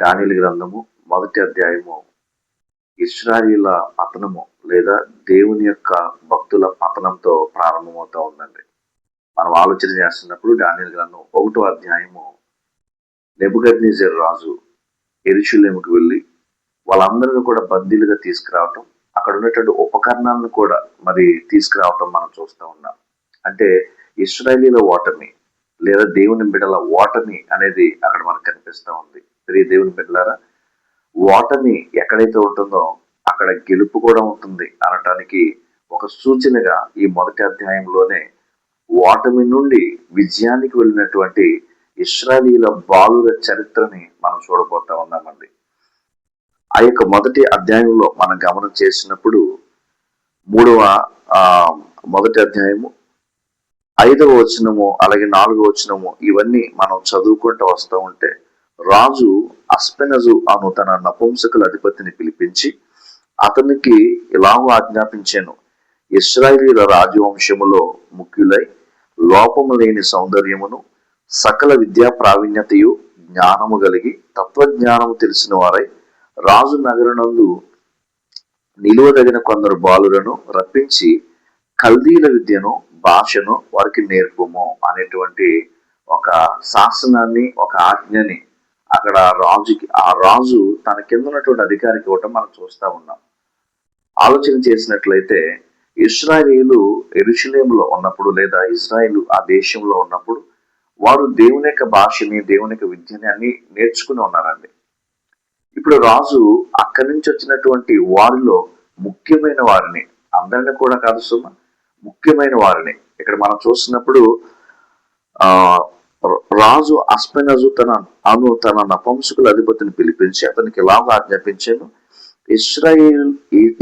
Daniel గ్రంథము మొదటి అధ్యాయము. ఇస్రాయిల పతనము లేదా దేవుని యొక్క భక్తుల పతనంతో ప్రారంభమవుతూ ఉందండి. మనం ఆలోచన చేస్తున్నప్పుడు డానియల్ గ్రంథం ఒకటో అధ్యాయము నెబుగద్నేజర్ రాజు ఎరుచులేముకు వెళ్ళి వాళ్ళందరినీ కూడా బందీలుగా తీసుకురావటం అక్కడ ఉన్నటువంటి ఉపకరణాలను కూడా మరి తీసుకురావటం మనం చూస్తూ ఉన్నాం. అంటే ఇస్రాయలీల ఓటమి లేదా దేవుని బిడల ఓటమి అనేది అక్కడ మనకు కనిపిస్తూ ఉంది. ప్రియ దేవుని బిడ్డలారా ఓటమి ఎక్కడైతే ఉంటుందో అక్కడ గెలుపు కూడా ఉంటుంది అనటానికి ఒక సూచనగా ఈ మొదటి అధ్యాయంలోనే ఓటమి నుండి విజయానికి వెళ్ళినటువంటి ఇస్రాయలీల బాలుల చరిత్రని మనం చూడబోతా ఉన్నామండి. ఆ యొక్క మొదటి అధ్యాయంలో మనం గమనం చేసినప్పుడు మూడవ మొదటి అధ్యాయము ఐదవ వచనము అలాగే నాలుగవ వచనము ఇవన్నీ మనం చదువుకుంటూ వస్తూ ఉంటే రాజు అస్పెనజు అను తన నపుంసకుల అధిపతిని పిలిపించి అతనికి ఇలాగూ ఆజ్ఞాపించాను. ఇస్రాయిలీల రాజవంశములో ముఖ్యులై లోపము లేని సౌందర్యమును సకల విద్యా ప్రావీణ్యతయు జ్ఞానము కలిగి తత్వజ్ఞానము తెలిసిన వారై రాజు నగరనందు నిలువదగిన కొందరు బాలులను రప్పించి కల్దీల విద్యను భాషను వారికి నేర్పుము అనేటువంటి ఒక శాసనాన్ని ఒక ఆజ్ఞని అక్కడ రాజుకి ఆ రాజు తన కింద ఉన్నటువంటి అధికారికి ఇవ్వటం మనం చూస్తూ ఉన్నాం. ఆలోచన చేసినట్లయితే ఇస్రాయేలు ఎరుషులేములో ఉన్నప్పుడు లేదా ఇజ్రాయిల్ ఆ దేశంలో ఉన్నప్పుడు వారు దేవుని యొక్క భాషని దేవుని యొక్క విద్యని అన్ని నేర్చుకుని ఉన్నారండి. ఇప్పుడు రాజు అక్కడి నుంచి వచ్చినటువంటి వారిలో ముఖ్యమైన వారిని అందరిని కూడా కాదు సుమ ముఖ్యమైన వారిని. ఇక్కడ మనం చూస్తున్నప్పుడు ఆ రాజు అస్పెనజు తన అను తన నపంసుకుల అధిపతిని పిలిపించి అతనికి ఇలాగ ఆజ్ఞాపించాను. ఇస్రాయిల్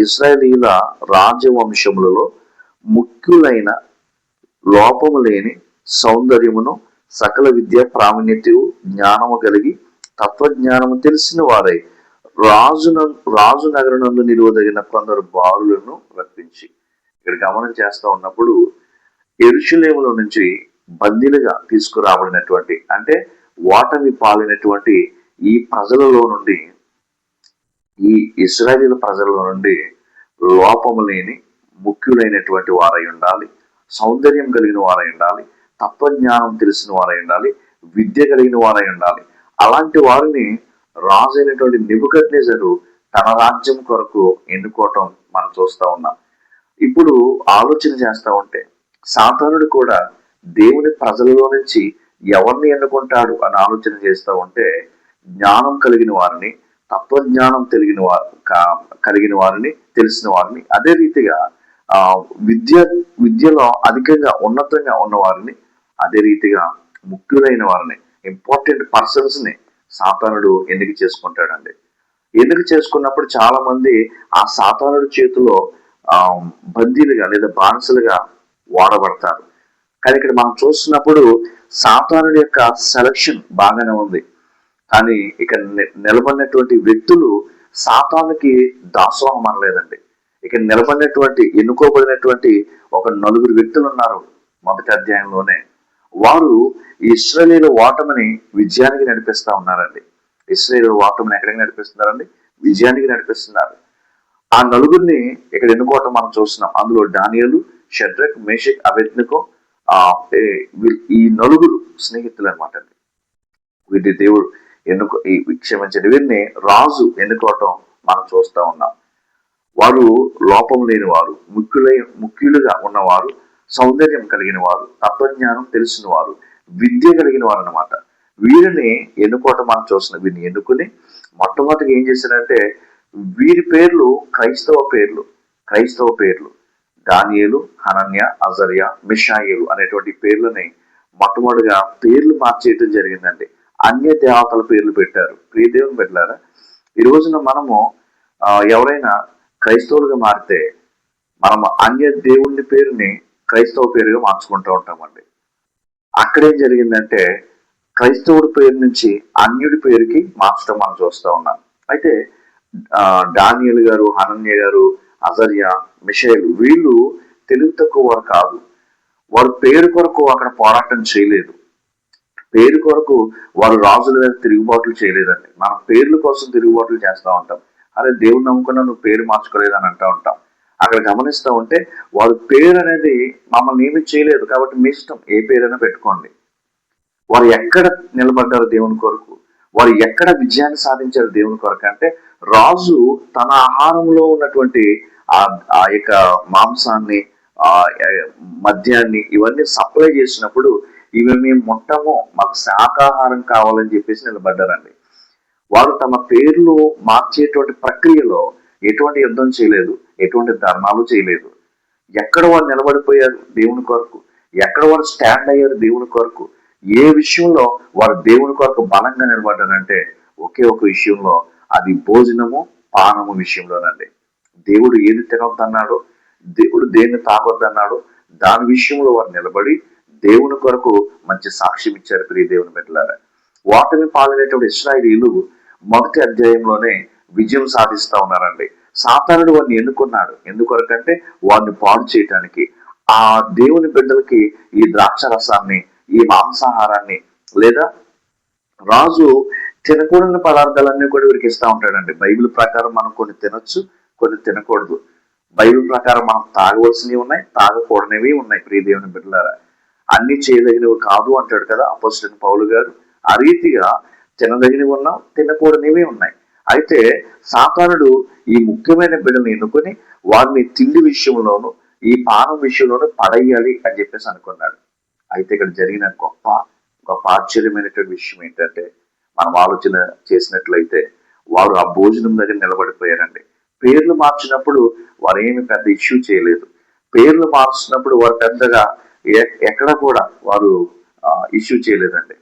ఇస్రాయేలీల రాజవంశములలో ముఖ్యులైన లోపము లేని సౌందర్యమును సకల విద్య ప్రావీణ్యత జ్ఞానము కలిగి తత్వజ్ఞానము తెలిసిన వారై రాజున రాజు నగరనందు నిలువదగిన కొందరు బాలులను రప్పించి. ఇక్కడ గమనం చేస్తా ఉన్నప్పుడు ఎరుషులేములో నుంచి బందీలుగా తీసుకురాబడినటువంటి అంటే ఓటమి పాలినటువంటి ఈ ప్రజలలో నుండి ఈ ఇస్రాయేలీల ప్రజల నుండి లోపము లేని ముఖ్యులైనటువంటి వారై ఉండాలి సౌందర్యం కలిగిన వారై ఉండాలి తత్వజ్ఞానం తెలిసిన వారై ఉండాలి విద్య కలిగిన వారై ఉండాలి. అలాంటి వారిని రాజు అయినటువంటి తన రాజ్యం కొరకు ఎన్నుకోవటం మనం చూస్తా ఉన్నాం. ఇప్పుడు ఆలోచన చేస్తా ఉంటే సాతానుడు కూడా దేవుని ప్రజలలో నుంచి ఎవరిని ఎన్నుకుంటాడు అని ఆలోచన చేస్తూ ఉంటే జ్ఞానం కలిగిన వారిని తత్వజ్ఞానం తెలిగిన వారు కలిగిన వారిని తెలిసిన వారిని అదే రీతిగా ఆ విద్య విద్యలో అధికంగా ఉన్నతంగా ఉన్న వారిని అదే రీతిగా ముఖ్యులైన వారిని ఇంపార్టెంట్ పర్సన్స్ని సాతానుడు ఎన్నిక చేసుకుంటాడండి. ఎన్నిక చేసుకున్నప్పుడు చాలా మంది ఆ సాతానుడు చేతిలో ఆ బందీలుగా లేదా బానిసలుగా వాడబడతారు. కానీ ఇక్కడ మనం చూస్తున్నప్పుడు సాతానుడి యొక్క సెలక్షన్ బాగానే ఉంది. కానీ ఇక్కడ నిలబడినటువంటి వ్యక్తులు సాతానుకి దాసోహం అనలేదండి. ఇక్కడ నిలబడినటువంటి ఎన్నుకోబడినటువంటి ఒక నలుగురు వ్యక్తులు ఉన్నారు మొదటి అధ్యాయంలోనే. వారు ఇస్రాయేలీల ఓటమిని విజయానికి నడిపిస్తా ఉన్నారండి. ఇస్రాయేల్ ఓటమిని ఎక్కడికి నడిపిస్తున్నారండి? విజయానికి నడిపిస్తున్నారు. ఆ నలుగురిని ఇక్కడ ఎన్నుకోవటం మనం చూస్తున్నాం. అందులో డానియలు షడ్రక్ మేషక్ అబెద్నికో ఆ ఈ నలుగురు స్నేహితులు అనమాట అండి. వీటి దేవుడు ఎన్నుకో ఈ క్షమించండి వీరిని రాజు ఎన్నుకోవటం మనం చూస్తా ఉన్నాం. వారు లోపం లేని వారు ముఖ్యులై ముఖ్యులుగా ఉన్నవారు సౌందర్యం కలిగిన వారు తత్వజ్ఞానం తెలిసిన వారు విద్య కలిగిన వారు అనమాట వీరిని ఎన్నుకోవటం మనం చూస్తున్నాం. వీరిని ఎన్నుకుని మొట్టమొదటిగా ఏం చేశారంటే వీరి పేర్లు క్రైస్తవ పేర్లు క్రైస్తవ పేర్లు. దానియలు హనన్య అజర్య మిషాయిలు అనేటువంటి పేర్లని మొట్టమొదటిగా పేర్లు మార్చేయటం జరిగిందండి. అన్య దేవతల పేర్లు పెట్టారు. ప్రియదేవుని పెట్టారా ఈ రోజున మనము ఎవరైనా క్రైస్తవులుగా మారితే మనం అన్య దేవుని పేరుని క్రైస్తవ పేరుగా మార్చుకుంటూ ఉంటామండి. అక్కడేం జరిగిందంటే క్రైస్తవుడి పేరు నుంచి అన్యుడి పేరుకి మార్చడం మనం చూస్తూ ఉన్నాం. అయితే డానియల్ గారు హనన్య గారు అజర్య మిషేల్ వీళ్ళు తెలివి తక్కువ వారు కాదు. వారు పేరు కొరకు అక్కడ పోరాటం చేయలేదు. పేరు కొరకు వారు రాజుల మీద తిరుగుబాట్లు చేయలేదండి. మనం పేర్ల కోసం తిరుగుబాట్లు చేస్తూ ఉంటాం. అరే దేవుడు నమ్ముకున్న నువ్వు పేరు మార్చుకోలేదని అంటూ ఉంటాం. అక్కడ గమనిస్తూ ఉంటే వారు పేరు అనేది మమ్మల్ని ఏమి చేయలేదు కాబట్టి మీ ఇష్టం. ఏ పేరైనా పెట్టుకోండి. వారు ఎక్కడ నిలబడ్డారు దేవుని కొరకు? వారు ఎక్కడ విజయాన్ని సాధించారు దేవుని కొరకు అంటే రాజు తన ఆహారంలో ఉన్నటువంటి ఆ ఆ యొక్క మాంసాన్ని ఆ మద్యాన్ని ఇవన్నీ సప్లై చేసినప్పుడు ఇవి మేము మొట్టము మాకు శాకాహారం కావాలని చెప్పేసి నిలబడ్డారండి. వారు తమ పేర్లు మార్చేటువంటి ప్రక్రియలో ఎటువంటి యుద్ధం చేయలేదు ఎటువంటి ధర్నాలు చేయలేదు. ఎక్కడ వారు నిలబడిపోయారు దేవుని కొరకు? ఎక్కడ వారు స్టాండ్ అయ్యారు దేవుని కొరకు? ఏ విషయంలో వారు దేవుని కొరకు బలంగా నిలబడ్డారంటే ఒకే ఒక విషయంలో అది భోజనము పానము విషయంలోనండి. దేవుడు ఏది తినొద్దన్నాడో దేవుడు దేన్ని తాగొద్దన్నాడో దాని విషయంలో వారు నిలబడి దేవుని కొరకు మంచి సాక్ష్యం ఇచ్చారు ప్రియ దేవుని బిడ్డలారా. వాటిని పాలనేటువంటి ఇస్రాయిలీలు మొదటి అధ్యాయంలోనే విజయం సాధిస్తా ఉన్నారండి. సాతానుడు వారిని ఎన్నుకున్నాడు. ఎందుకొరకంటే వారిని పాడు చేయటానికి ఆ దేవుని బిడ్డలకి ఈ ద్రాక్ష రసాన్ని ఈ మాంసాహారాన్ని లేదా రాజు తినకూడని పదార్థాలన్నీ కూడా వీరికి ఇస్తా ఉంటాడండి. బైబిల్ ప్రకారం మనం కొన్ని తినొచ్చు కొన్ని తినకూడదు. బైబిల్ ప్రకారం మనం తాగవలసినవి ఉన్నాయి తాగకూడనివి ఉన్నాయి ప్రియదేవుని బిడ్డలారా. అన్ని చేయదగినవి కాదు అంటాడు కదా అపోజిట్ పౌలు గారు. ఆ రీతిగా తినదగినవి ఉన్నాం తినకూడనివి ఉన్నాయి. అయితే సాతానుడు ఈ ముఖ్యమైన బిడ్డలను ఎన్నుకొని వారిని తిండి విషయంలోను ఈ పానం విషయంలోనూ పడేయాలి అని చెప్పేసి అనుకున్నాడు. అయితే ఇక్కడ జరిగిన గొప్ప గొప్ప ఆశ్చర్యమైనటువంటి విషయం ఏంటంటే మనం ఆలోచన చేసినట్లయితే వారు ఆ భోజనం దగ్గర నిలబడిపోయారండి. పేర్లు మార్చినప్పుడు వారు ఏమి పెద్ద ఇష్యూ చేయలేదు. పేర్లు మార్చినప్పుడు వారు పెద్దగా ఎ- ఎక్కడ కూడా వారు ఇష్యూ చేయలేదండి.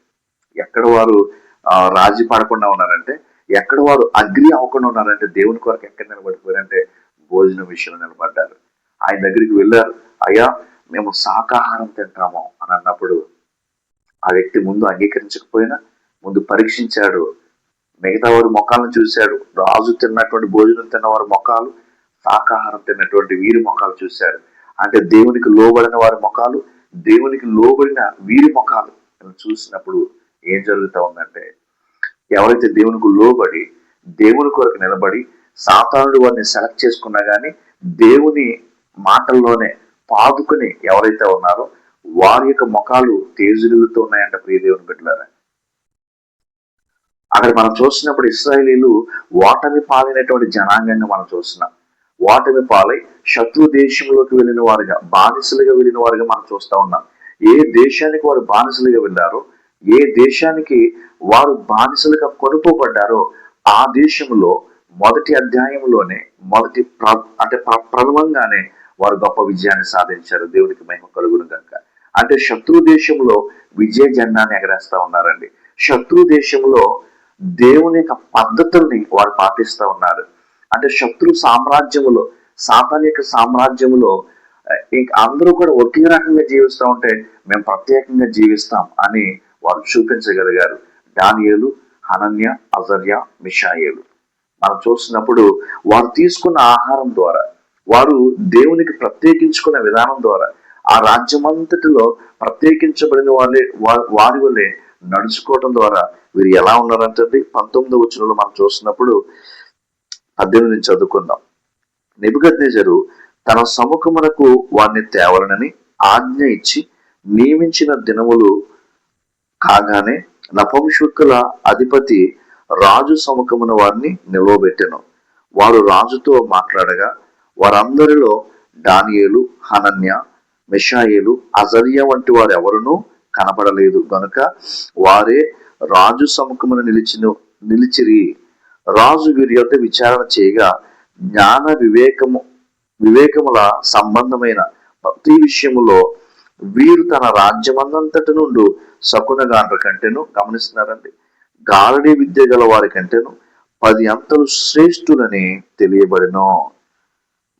ఎక్కడ వారు ఆ, రాజీ పడకుండా ఉన్నారంటే ఎక్కడ వారు అగ్రి అవ్వకుండా ఉన్నారంటే దేవుని కొరకు ఎక్కడ నిలబడిపోయారంటే భోజనం విషయంలో నిలబడ్డారు. ఆయన దగ్గరికి వెళ్ళారు. అయ్యా మేము శాకాహారం తింటాము అని అన్నప్పుడు ఆ వ్యక్తి ముందు అంగీకరించకపోయినా ముందు పరీక్షించాడు. మిగతా వారి మొక్కలను చూశాడు రాజు తిన్నటువంటి భోజనం తిన్నవారి మొక్కలు శాకాహారం తిన్నటువంటి వీరి మొక్కలు చూశాడు అంటే దేవునికి లోబడిన వారి మొక్కలు దేవునికి లోబడిన వీరి మొక్కలు చూసినప్పుడు ఏం జరుగుతూ ఉందంటే ఎవరైతే దేవునికి లోబడి దేవుని కొరకు నిలబడి సాతానుడు వారిని సెలెక్ట్ చేసుకున్నా కానీ దేవుని మాటల్లోనే పాదుకుని ఎవరైతే ఉన్నారో వారి యొక్క ముఖాలు తేజులుగుతూ ఉన్నాయంట ప్రియదేవుని బిడ్డలారా. అక్కడ మనం చూసినప్పుడు ఇస్రాయేలీలు ఓటమి పాలైనటువంటి జనాంగంగా మనం చూస్తున్నాం. ఓటమి పాలై శత్రు దేశంలోకి వెళ్ళిన వారుగా బానిసలుగా వెళ్ళిన వారుగా మనం చూస్తా ఉన్నాం. ఏ దేశానికి వారు బానిసలుగా వెళ్ళారో ఏ దేశానికి వారు బానిసలుగా కొనుక్కోబడ్డారో ఆ దేశంలో మొదటి అధ్యాయంలోనే మొదటి ప్ర అంటే ప్రథమంగానే వారు గొప్ప విజయాన్ని సాధించారు. దేవునికి మహిమ కలుగును కనుక అంటే శత్రు దేశంలో విజయ జెండాన్ని ఎగరేస్తా ఉన్నారండి. శత్రు దేశంలో దేవుని యొక్క పద్ధతుల్ని వారు పాటిస్తా ఉన్నారు అంటే శత్రు సామ్రాజ్యములో సాతాన్ యొక్క సామ్రాజ్యములో ఇంక అందరూ కూడా ఒకే రకంగా జీవిస్తూ ఉంటే మేము ప్రత్యేకంగా జీవిస్తాం అని వారు చూపించగలిగారు. దానియలు హనన్య అజర్య మిషాయేలు. మనం చూసినప్పుడు వారు తీసుకున్న ఆహారం ద్వారా వారు దేవునికి ప్రత్యేకించుకున్న విధానం ద్వారా ఆ రాజ్యమంతటిలో ప్రత్యేకించబడిన వాళ్ళే వారి వల్లే నడుచుకోవడం ద్వారా వీరు ఎలా ఉన్నారంటే పంతొమ్మిది వచనంలో మనం చూసినప్పుడు పద్దెనిమిది నుంచి చదువుకుందాం. నేజరు తన సముఖమునకు వారిని తేవలనని ఆజ్ఞ ఇచ్చి నియమించిన దినములు కాగానే నపంశుక్కుల అధిపతి రాజు సముఖమున వారిని నిలవబెట్టెను. వారు రాజుతో మాట్లాడగా వారందరిలో దానియేలు హనన్య మిషాయేలు అజర్య వంటి వారు కనబడలేదు. కనపడలేదు గనుక వారే రాజు సముఖమున నిలిచిన నిలిచిరి. రాజు వీరి యొక్క విచారణ చేయగా జ్ఞాన వివేకము వివేకముల సంబంధమైన ప్రతి విషయములో వీరు తన రాజ్యమందంతటి నుండి శకునగాండ్ర కంటేను గమనిస్తున్నారండి. గారడీ విద్య గల వారి కంటేను పది అంతలు శ్రేష్ఠులని తెలియబడినో.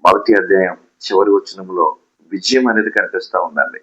మొదటి అధ్యాయం చివరి వచనంలో విజయం అనేది కనిపిస్తూ ఉందండి.